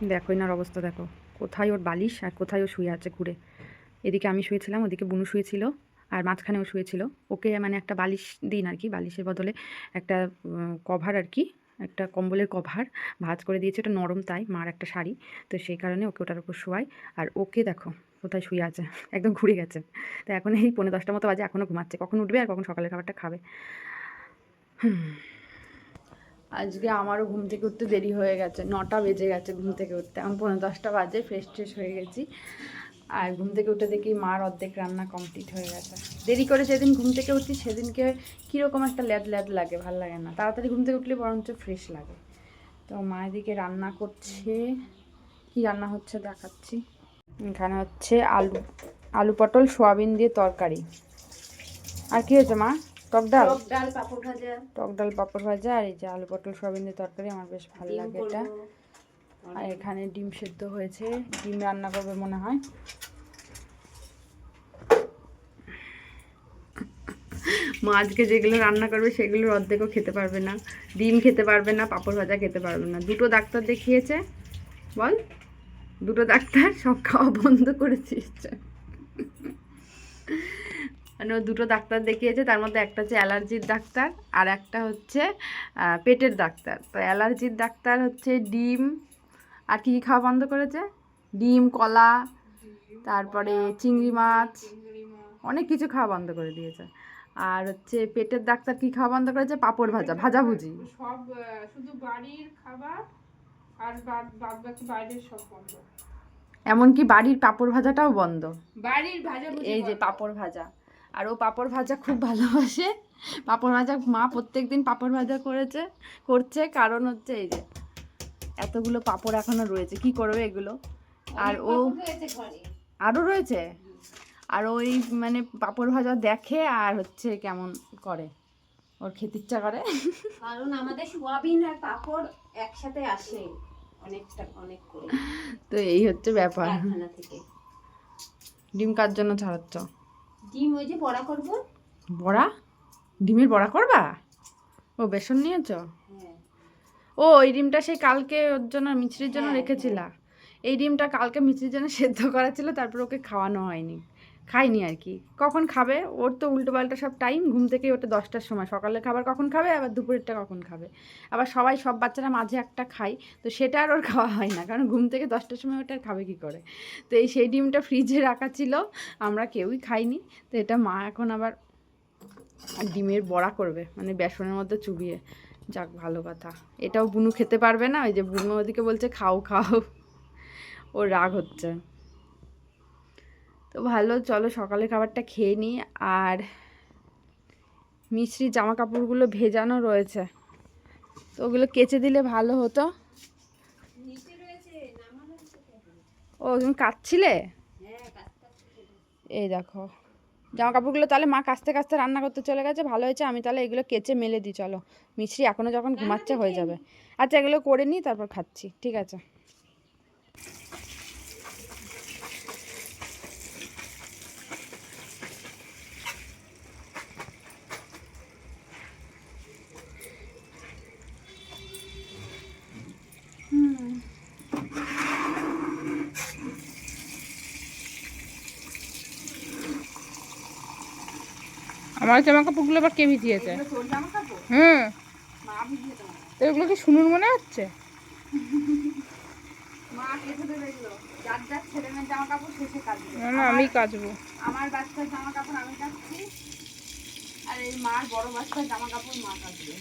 দেখো এনার অবস্থা দেখো। কোথায় ওর বালিশ আর কোথায় ও শুয়ে আছে ঘুরে? এদিকে আমি শুয়েছিলাম, ওদিকে বুনু শুয়েছিল আর মাঝখানেও শুয়েছিল। ওকে মানে একটা বালিশ দিন আর কি, বালিশের বদলে একটা কভার আর কি, একটা কম্বলের কভার ভাঁজ করে দিয়েছে। ওটা নরম তাই, মার একটা শাড়ি। তো সেই কারণে ওকে ওটার উপর শোয়াই। আর ওকে দেখো, কোথায় শুয়ে আছে? একদম ঘুরে গেছে। তো এখন এই পনেরো দশটা মতো বাজে, এখনও ঘুমাচ্ছে। কখন উঠবে আর কখন সকালের খাবারটা খাবে? হুম। আজকে আমারও ঘুম থেকে উঠতে দেরি হয়ে গেছে। নটা বেজে গেছে ঘুম থেকে উঠতে। আমি পনেরো দশটা বাজে ফ্রেশ ট্রেশ হয়ে গেছি। আর ঘুম থেকে উঠে দেখি মার অর্ধেক রান্না কমপ্লিট হয়ে গেছে। দেরি করে যেদিন ঘুম থেকে উঠি, সেদিনকে কীরকম একটা ল্যাদ ল্যাদ লাগে, ভালো লাগে না। তাড়াতাড়ি ঘুম থেকে উঠলে বরঞ্চ ফ্রেশ লাগে। তো মা এদিকে রান্না করছে। কি রান্না হচ্ছে দেখাচ্ছি। এখানে হচ্ছে আলু আলু পটল, সোয়াবিন দিয়ে তরকারি। আর কি হয়েছে মা? টক ডাল? টক ডাল পাপড় ভাজা। টক ডাল পাঁপড় ভাজা আর এই যে আলু পটল সোয়াবিন দিয়ে তরকারি আমার বেশ ভালো লাগে এটা। আর এখানে ডিম সেদ্ধ হয়েছে। ডিম রান্না করবে মনে হয়। মা আজকে যেগুলো রান্না করবে সেগুলোর অর্ধেকও খেতে পারবে না। ডিম খেতে পারবে না পাঁপড় ভাজা খেতে পারবে না। দুটো ডাক্তার দেখিয়েছে। বল। দুটো ডাক্তার সব খাওয়া বন্ধ করে দিয়েছে মানে দুটো ডাক্তার দেখিয়েছে তার মধ্যে একটা হচ্ছে অ্যালার্জির ডাক্তার আর একটা হচ্ছে পেটের ডাক্তার। তো অ্যালার্জির ডাক্তার হচ্ছে ডিম আর কী কি খাওয়া বন্ধ করেছে? ডিম কলা তারপরে চিংড়ি মাছ অনেক কিছু খাওয়া বন্ধ করে দিয়েছে। আর হচ্ছে পেটের ডাক্তার কি খাওয়া বন্ধ করেছে? পাঁপড় ভাজা ভাজাভুজি সব শুধু বাড়ির খাবার আর বাদ বাকি বাইরের সব বন্ধ। এমনকি বাড়ির পাঁপড় ভাজাটাও বন্ধ। বাড়ির ভাজা এই যে। পাঁপড় ভাজা। আর ও পাঁপড় ভাজা খুব ভালোবাসে। পাঁপড় ভাজা মা প্রত্যেক দিন পাঁপড় ভাজা করেছে করছে। কারণ হচ্ছে এই যে এতগুলো পাঁপড় এখনও রয়েছে। কি করবে এগুলো? আর ও আরও রয়েছে? আর ওই মানে পাঁপড় ভাজা দেখে আর হচ্ছে কেমন করে? ওর খেতে ইচ্ছা করে। কারণ আমাদের সোয়াবিন আর পাপড় একসাথে আসে অনেকটা অনেক করে। তো এই হচ্ছে ব্যাপার। ডিম কার জন্য ছাড়াচ্ছ? ডিম ওই যে বড়া করব। বড়া? ডিমের বড়া করবা? ও বেসন নিয়েছ? হ্যাঁ। ও ওই ডিমটা সেই কালকে ওর জন্য মিছরির জন্য রেখেছিলাম রেখেছিলা। এই ডিমটা কালকে মিছরির জন্য সেদ্ধ করা ছিল তারপর ওকে খাওয়ানো হয়নি। খাইনি আর কি। কখন খাবে? ওর তো উল্টো পাল্টা সব টাইম ঘুম থেকে ওটা দশটার সময়। সকালে খাবার কখন খাবে? আবার দুপুরেরটা কখন খাবে? আবার সবাই, সব বাচ্চারা মাঝে একটা খায়, তো সেটা আর ওর খাওয়া হয় না। কারণ ঘুম থেকে দশটার সময় ওটা খাবে কি করে? তো এই সেই ডিমটা ফ্রিজে রাখা ছিল, আমরা কেউই খাইনি। তো এটা মা এখন আবার ডিমের বড়া করবে মানে বেসনের মধ্যে চুবিয়ে। যাক, ভালো কথা। এটাও বুনু খেতে পারবে না, ওই যে বুনু ওদিকে বলছে, খাও খাও। ওর রাগ হচ্ছে। তো ভালো, চলো সকালে খাবারটা খেয়ে নিই আর মিশ্রি জামা কাপড়গুলো ভেজানো রয়েছে। তো ওগুলো কেচে দিলে ভালো হতো। ও, তুমি কাচ্ছিলে হ্যাঁ এই দেখো। জামা কাপড়গুলো তাহলে মা কাচতে কাস্তে রান্না করতে চলে গেছে, ভালো হয়েছে, আমি তাহলে এগুলো কেচে মেলে দিই, চলো। মিশ্রি এখনও যখন ঘুমাচ্ছে হয়ে যাবে। আচ্ছা এগুলো করে নিই তারপর খাচ্ছি, ঠিক আছে। আমার জামা কাপড়গুলো আবার কে ভিজিয়েছে হুম। তো এগুলো কি শুনুন মনে হচ্ছে? না আমি কাচবো। আমার বাচ্চার জামা কাপড় আমি কাচছি আর এই মার বড় বাচ্চার জামা কাপড় মা কাচবে।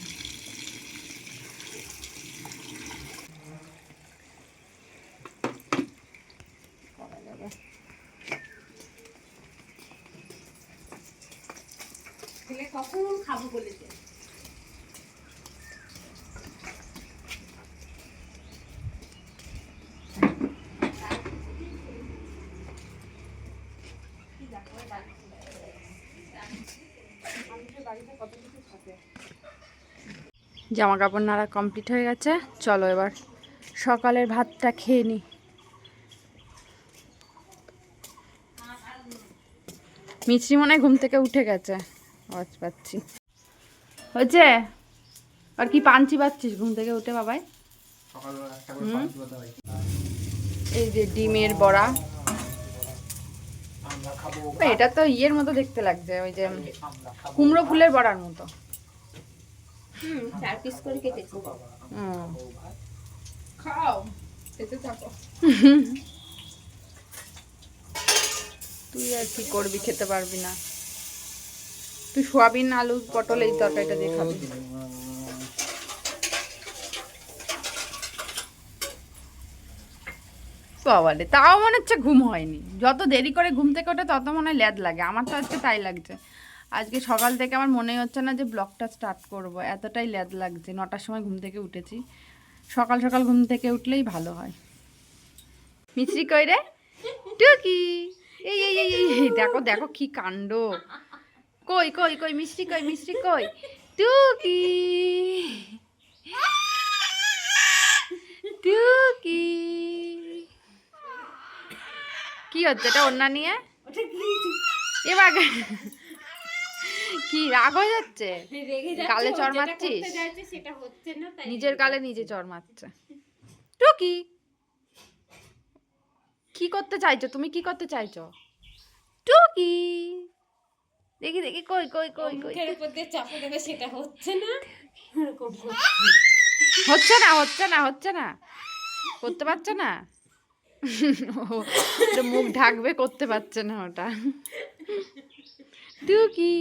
খাব বলেছে জামা কাপড় নাড়া কমপ্লিট হয়ে গেছে। চলো এবার সকালের ভাতটা খেয়ে নিই মিছরি মনে ঘুম থেকে উঠে গেছে। আওয়াজ পাচ্ছি। হয়েছে? আর কি পাঞ্চি পাচ্ছিস ঘুম থেকে উঠে বাবাই? এই যে ডিমের বড়া। আমরা খাব ও, এটা তো ইয়ের মতো দেখতে লাগছে ওই যে কুমড়ো ফুলের বড়ার মতো। হুম চার পিস করে কেটেছি। হুম। খাও খেতে থাকো। তুই আর কি করবি খেতে পারবি না। তুই সোয়াবিন আলু পটল এই তরকারিটা দিয়ে খাবি। বাবারে তাও মনে হচ্ছে ঘুম হয়নি। যত দেরি করে ঘুম থেকে ওঠে তত মনে হয় ল্যাদ লাগে। আমার তো আজকে তাই লাগছে। আজকে সকাল থেকে আমার মনেই হচ্ছে না যে ব্লগটা স্টার্ট করব। এতটাই ল্যাদ লাগছে। নটার সময় ঘুম থেকে উঠেছি। সকাল সকাল ঘুম থেকে উঠলেই ভালো হয়। মিছরি কই রে? টুকি। এই এই, এই দেখো দেখো কি কাণ্ড। কই কই কই মিষ্টি কই মিষ্টি কই? টুকি। টুকি। কি হচ্ছে এটা অন্য নিয়ে? এবার কি রাগ হয়ে যাচ্ছে? ও যেটা মারছিস? নিজের গালে নিজে চর মারছে। টুকি। কি করতে চাইছো? তুমি কি করতে চাইছো? টুকি। দেখি দেখি কই কই কই কই? মুখের উপর দিয়ে চাপে দেবে সেটা হচ্ছে না? হচ্ছে না হচ্ছে না হচ্ছে না। করতে পারছে না? ও, মুখ ঢাকবে করতে পারছে না ওটা। টুকি।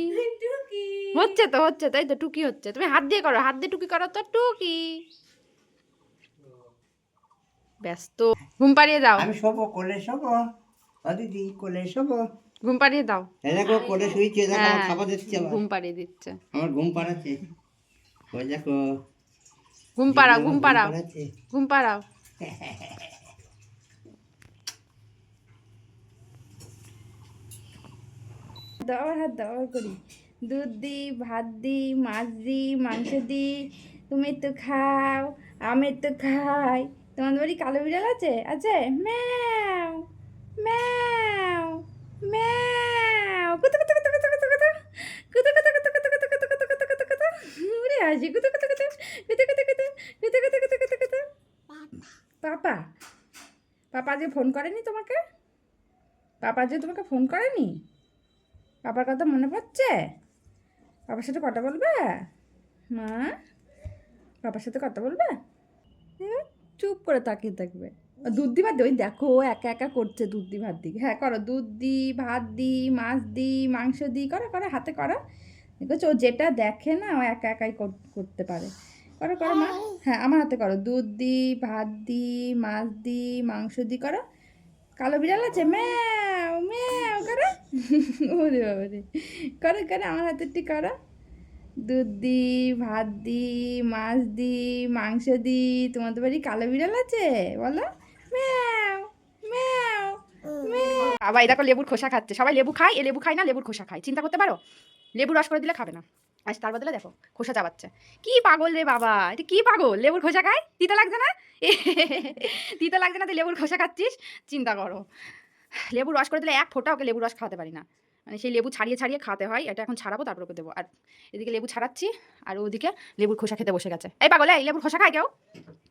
টুকি। হচ্ছে তো হচ্ছে তাই তো টুকি হচ্ছে। তুমি হাত দিয়ে করো হাত দিয়ে টুকি করো তো টুকি। ব্যস্ত। ঘুম পাড়িয়ে দাও। আমি শোবো কোলে শোবো। ও দিদি কোলে শোবো। ঘুম পাড়িয়ে দাও। দেখো কোলে শুয়েছে দেখো খাবার দিচ্ছে ঘুম পাড়িয়ে দিচ্ছে। আমার ঘুম পাড়াচ্ছে। ওই দেখো। ঘুম পাড়াও ঘুম পাড়াও। ঘুম পাড়াও। দাবার হাত দাবার করি। দুধ দি ভাত দি মাছ দি মাংস দি তুমি তো খাও আমি তো খাই। তোমার বাড়ি কালো বিড়াল আছে? আছে? ম্যাও! ম্যাও ম্যাও কুতু কুতু কুতু কুতু কুতু কুতু কুতু কুতু কুতু কুতু কুতু কুতু কুতু কুতু কুতু কুতু উড়ে আসি কুতু কুতু কুতু কুতু কুতু কুতু কুতু কুতু কুতু কুতু পাপা পাপা যে ফোন করেনি তোমাকে পাপা যে তোমাকে ফোন করেনি পাপার কথা মনে পড়ছে পাপার সাথে কথা বলবে মা পাপার সাথে কথা বলবে হ্যাঁ, চুপ করে তাকিয়ে থাকবে দুধ দি ভাত দি ওই দেখো, ও একা একা করছে দুধ দি ভাত দি হ্যাঁ করো দুধ দি ভাত দি মাছ দি মাংস দি করো করো, হাতে করো। দেখছ, ও যেটা দেখে না, ও একা একাই কর- করতে পারে। করো করো, মা। হ্যাঁ আমার হাতে করো। দুধ দি ভাত দি মাছ দি মাংস দি করো। কালো বিড়াল আছে? ম্যাও ম্যাও, করো। ওরে বাবারে করো করো, আমার হাতেরটি করো। দুধ দি ভাত দি মাছ দি মাংস দি তোমাদের বাড়ি কালো বিড়াল আছে? বলো। বাবা এই দেখো লেবুর খোসা খাচ্ছে। সবাই লেবু খায় এ লেবু খায় না লেবুর খোসা খায়। চিন্তা করতে পারো? লেবু রস করে দিলে খাবে না। আজ তার বদলে দেখো খোসা চাবাচ্ছে। কি পাগল রে বাবা এটা কি পাগল? লেবুর খোসা খায়? তিতা লাগছে না? তিতা লাগছে না তুই লেবুর খোসা খাচ্ছিস? চিন্তা করো। লেবু রস করে দিলে এক ফোঁটা ওকে লেবু রস খাওয়াতে পারি না। মানে সেই লেবু ছাড়িয়ে ছাড়িয়ে খাওয়াতে হয় এটা এখন ছাড়াবো তারপর ওকে দেবো। আর এদিকে লেবু ছাড়াচ্ছি আর ওদিকে লেবুর খোসা খেতে বসে গেছে। এই পাগল এই লেবুর খোসা খায় কেউ?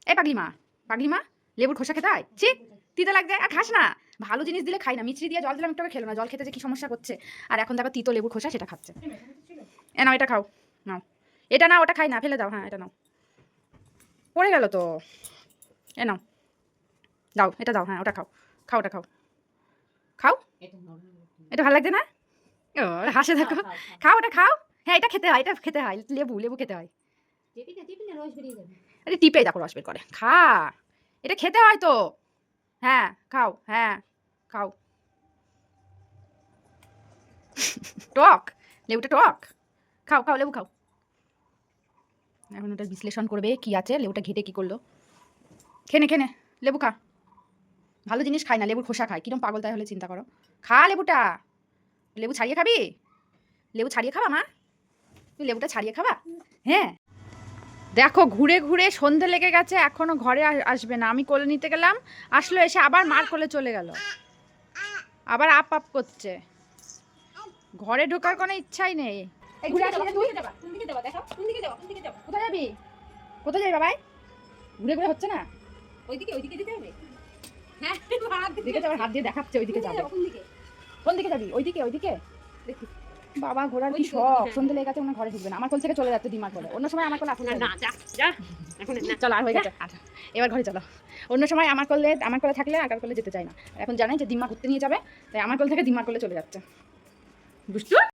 এই পাগলি মা পাগলি মা লেবুর খোসা খেতে হয়? ছি তিতে লাগছে আর খাস না। ভালো জিনিস দিলে খাই না। মিছরি দিয়ে জল দিলাম একটু খেলো না জল খেতে যে কি সমস্যা করছে। আর এখন দেখো তিতো লেবুর খোসা সেটা খাচ্ছে। এ নাও এটা খাও নাও। এটা না ওটা খাই না ফেলে দাও হ্যাঁ এটা নাও। পড়ে গেল তো। এ নাও। দাও এটা দাও হ্যাঁ ওটা খাও। খাও ওটা খাও। খাও? এটা ভালো লাগছে না? ও হাসে দেখো খাও ওটা খাও। হ্যাঁ এটা খেতে হয় এটা খেতে হয় লেবু লেবু খেতে হয়। আরে টিপে দেখো রস বের করে। খা। এটা খেতে হয় তো। হ্যাঁ খাও হ্যাঁ খাও। টক, লেবুটা টক। খাও খাও, লেবু খাও। এখন ওটা বিশ্লেষণ করবে কি আছে, লেবুটা ঘেটে কি করল। খেনে খেনে, লেবু খা। ভালো জিনিস খায় না, লেবুর খোসা খায়। কিরম পাগল তাই হলে চিন্তা করো। খা লেবুটা। লেবু ছাড়িয়ে খাবি? লেবু ছাড়িয়ে খাবা, মা? তুই লেবুটা ছাড়িয়ে খাবা? হ্যাঁ। দেখো ঘুরে ঘুরে সন্ধে লেগে গেছে এখনও ঘরে আসবে না। আমি কোলে নিতে গেলাম আসলো এসে আবার মার কোলে চলে গেল। আবার আপ আপ করছে। ঘরে ঢোকার কোনো ইচ্ছাই নেই। ঘুরে কোথায় যাবি? কোথায় যাবি বাবাই? ঘুরে ঘুরে হচ্ছে না? ওইদিকে ওইদিকে যেতে হবে? হ্যাঁ হাত দিয়ে দেখাচ্ছে ওইদিকে যাবে? কোন দিকে? কোন দিকে যাবি? ওইদিকে ওইদিকে? দেখি। বাবা ঘোরার কি শখ। সন্ধে লেগে গেছে ওনার ঘরে ঢুকবে না। আমার কোল থেকে চলে যাচ্ছে দিমার করে অন্য সময় আমার কোলে আসে না যা যা এখন চলো আর হয়ে গেছে। এবার ঘরে চলো। অন্য সময় আমার কোলে আমার কোলে থাকলে আকার কোলে যেতে চাই না। এখন জানাই যে ডিমা ঘুরতে নিয়ে যাবে তাই আমার কল থেকে ডিমার কোলে চলে যাচ্ছে। বুঝছ?